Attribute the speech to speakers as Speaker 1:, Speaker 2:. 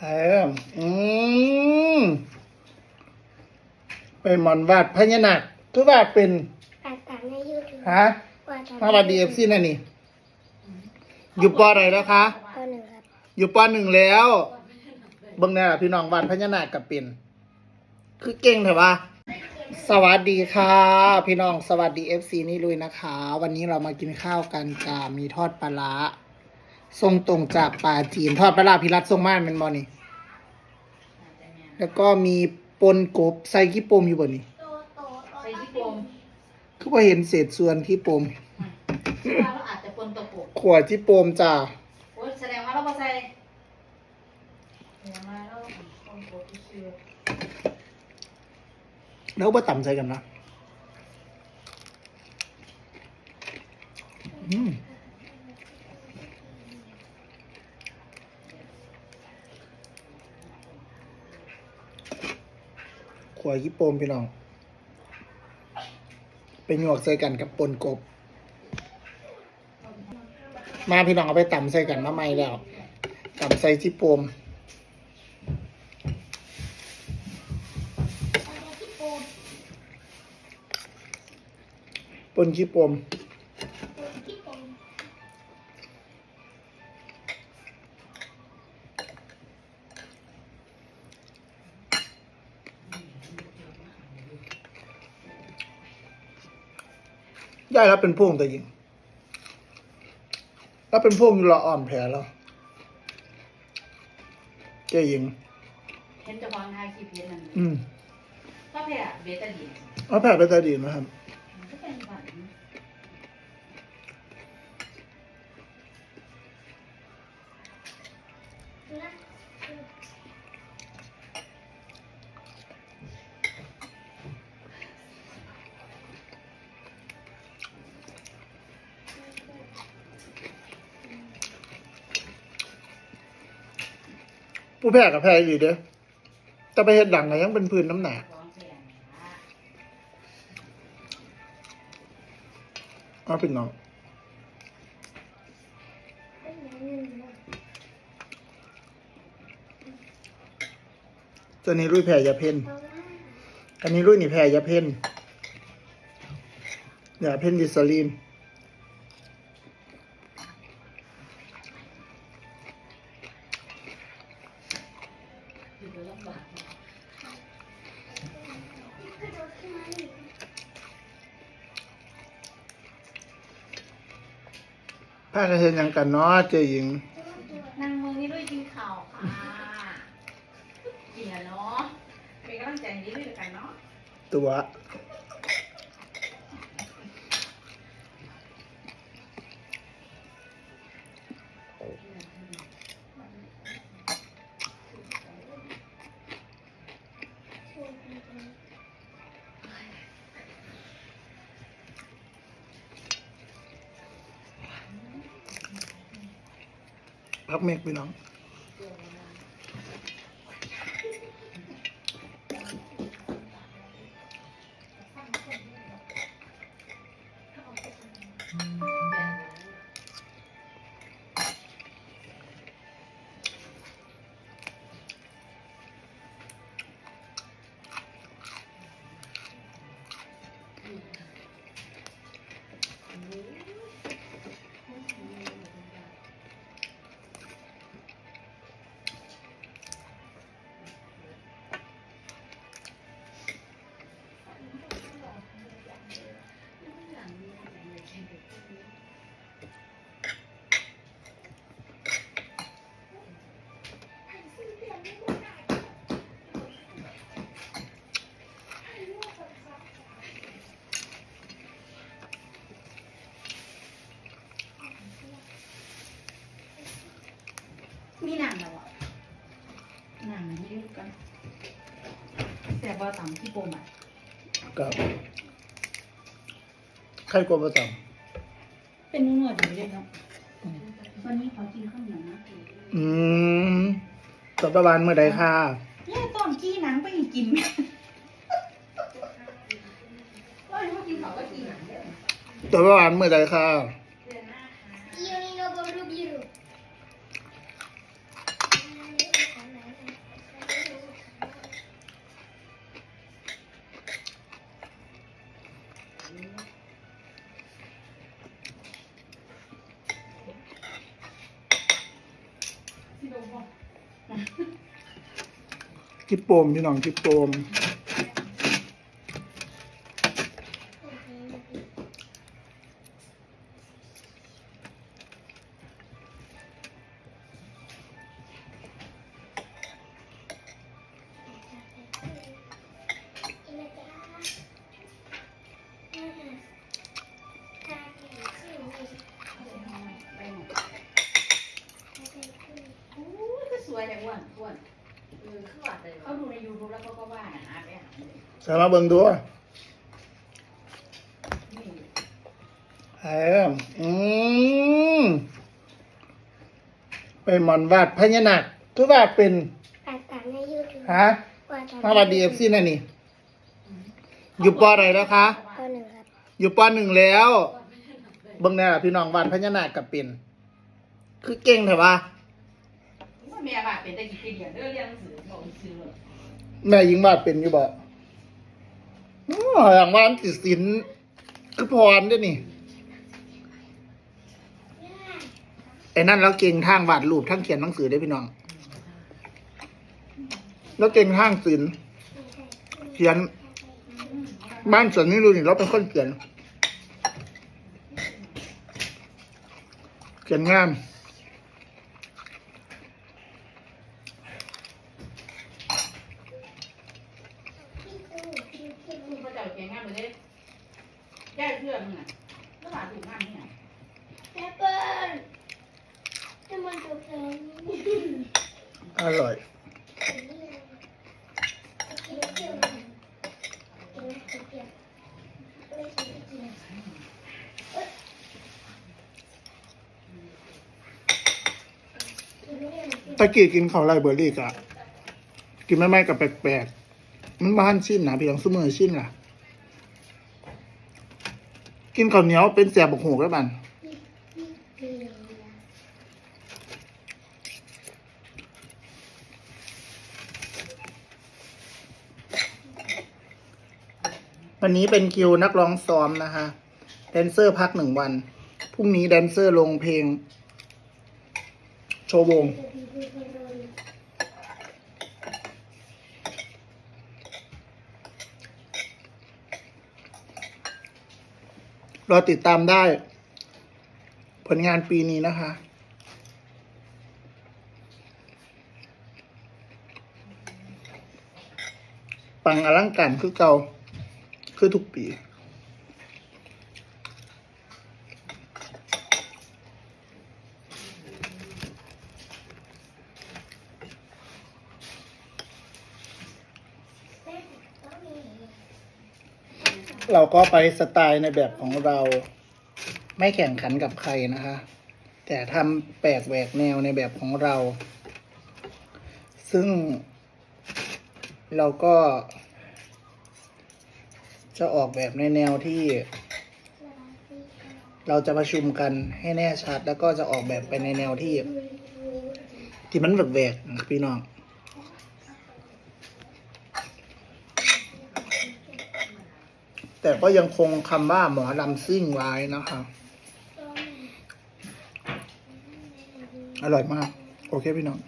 Speaker 1: เอออืมเป็นหมอนวาดพญานาคคือวาดเป็น
Speaker 2: อ่านตามในยูทูบ
Speaker 1: ฮะ
Speaker 2: ว่าจะ
Speaker 1: มาวัดดีเอฟซีนั่นนี่ อยู่ปออะไรแล้วคะ
Speaker 2: ข้อหนึ่งครับ
Speaker 1: อยู่ปอหนึ่งแล้วเบิ่งแน่ล่ะพี่น้องวาดพญานาคกับเป็นคือเก่งเถอะวะสวัสดีค่ะ พี่น้องสวัสดีเอฟซีนี่ลุยนะคะ วันนี้เรามากินข้าวกันจ้ามีทอดปลา ร้าส่งตรงจากปลาจีน ทอดปลาร้าพิรัตส่งมาเป็นบอนี่ แล้วก็มีปนกบใส่ขี้ปมอยู่บนนี่
Speaker 3: ใส่ที่โปม
Speaker 1: คือว่าเห็นเศษส่วนที่ปม
Speaker 3: ว่าเราอาจจะปนตะปบ
Speaker 1: ขวดที่ปมจ้า
Speaker 3: โอ้ยแสดงว่าเราบ่ใส่แสดงว่าเราปนตะปบชื่อ
Speaker 1: แล้วมาต่ำใส่กันนะ อืม วดยี่ปมพี่น้อง เป็นหยวกใส่กันกับปนกบ มาพี่น้องเอาไปต่ำใส่กันมาใหม่แล้วต่ำใส่ที่ปมปนขี้ปม ได้แล้วเป็นพวงแต่ยิงแล้วเป็นพวงอยู่ละอ่อนแผลแล้วเจ๊ยิง
Speaker 3: เห็นเจะวางทายคลิปเห็นมัน
Speaker 1: อืม
Speaker 3: ก็แพ้เบตาดีน
Speaker 1: เอาแผลไปตาดีนะครับ ผู้แพ้กับแพ้อยู่เด้อแต่ไปเห็ดดังก็ยังเป็นพื้นน้ำหนัก
Speaker 3: ร้อง
Speaker 1: เอาเป็นน้องตัวนี้รุ่ยแพ้ยาเพนอันนี้รุ่ยนี่แพ้ยาเพนยาเพนดิสลีน ผ้ากระเทียนยังกันเนาะเจหญิง
Speaker 3: นั่งมือนี้ด้วยกินข่าวค่ะกินแล้วเนาะเป็นกำลังใจนี้ด้วยกันเนาะ
Speaker 1: ตัว พักเมกพี่น้อง
Speaker 3: หนังไม่รู้กันแสบว่าต่ำที่โปมอะ
Speaker 1: กับใครกลัวประจ
Speaker 3: เป็นนุ่นวดอยู่เลยเนาะวันนี้ขอกินข้าวเหนียวนะำ
Speaker 1: อืมตบประบาลเมื่อใดค่ะ
Speaker 3: เนี่ยตอนกี้หนังไปกินว่าเขากินเขาก็กินหนังเด้อ
Speaker 1: ตบประบาลเมื่อใดค่ะ จิปโปมพี่น้องจิปโปม
Speaker 3: สวยแต่อ้วนอ้วน เออคือว่าแต่เขาดูในยูทูบแล้วเขาก็ว่าน่ะนะไปหาเลย
Speaker 1: สามาเบิ่งดู
Speaker 3: นี่
Speaker 1: เอออืมเป็นหมอนวาดพญานาคคือวาดเป็น
Speaker 2: ตัดตัดในยูทูบ
Speaker 1: ฮะมาวัดดีเอฟซีนั่นนี่อยู่ปออะไรแล้วคะ
Speaker 2: ข้อหนึ่งครับ
Speaker 1: อยู่ปอหนึ่งแล้วเบิ่งแน่ล่ะพี่น้องวาดพญานาคกับเป็น คือเก่งเถอะวะ
Speaker 3: ว่า แม่ว่าเป็นแต่กี่ปีเดียวเด้อเรียนหนังสือบอกหนังสือเลย
Speaker 1: แม่ยิงวาดเป็นอยู่บ่อ๋ออย่างว่าอันติดสินคือพรด้วยนี่ ไอ้นั่นแล้วเก่งทางวาดรูปทั้งเขียนหนังสือได้พี่น้อง แล้วเก่งทางศิลป์เขียน บ้านสวนนี่รู้นี่เราเป็นคนเขียน เขียนงาม
Speaker 3: คุณพระเจ้า แกงงานเลยแก้เพื่อนมึงอะแล้วหาถูกงานนี่ไง
Speaker 2: แอปเปิ้ลน้ำมันตกแข็ง
Speaker 1: อร่อยตะกี้กินข้าวไรเบอร์รี่กะกินไม่ไม่กับแปลกๆมันบ้านชิ้นนะพี่น้องสมือชิ้นล่ะ กินข้าวเหนียวเป็นแสบบกหูแล้วบันวันนี้เป็นคิวนักร้องซ้อมนะคะแดนเซอร์พักหนึ่งวัน พรุ่งนี้แดนเซอร์ลงเพลง โชว์วง รอติดตามได้ ผลงานปีนี้นะคะ ปังอลังการคือเก่าคือทุกปี เราก็ไปสไตล์ในแบบของเราไม่แข่งขันกับใครนะคะ แต่ทำแปลกแหวกแนวในแบบของเรา ซึ่ง เราก็ จะออกแบบในแนวที่ เราจะประชุมกันให้แน่ชัด แล้วก็จะออกแบบไปในแนวที่ ที่มันแหวกๆพี่น้อง แต่ก็ยังคงคำว่าหมอลำซิ่งไว้นะคะ อร่อยมาก โอเคพี่น้อง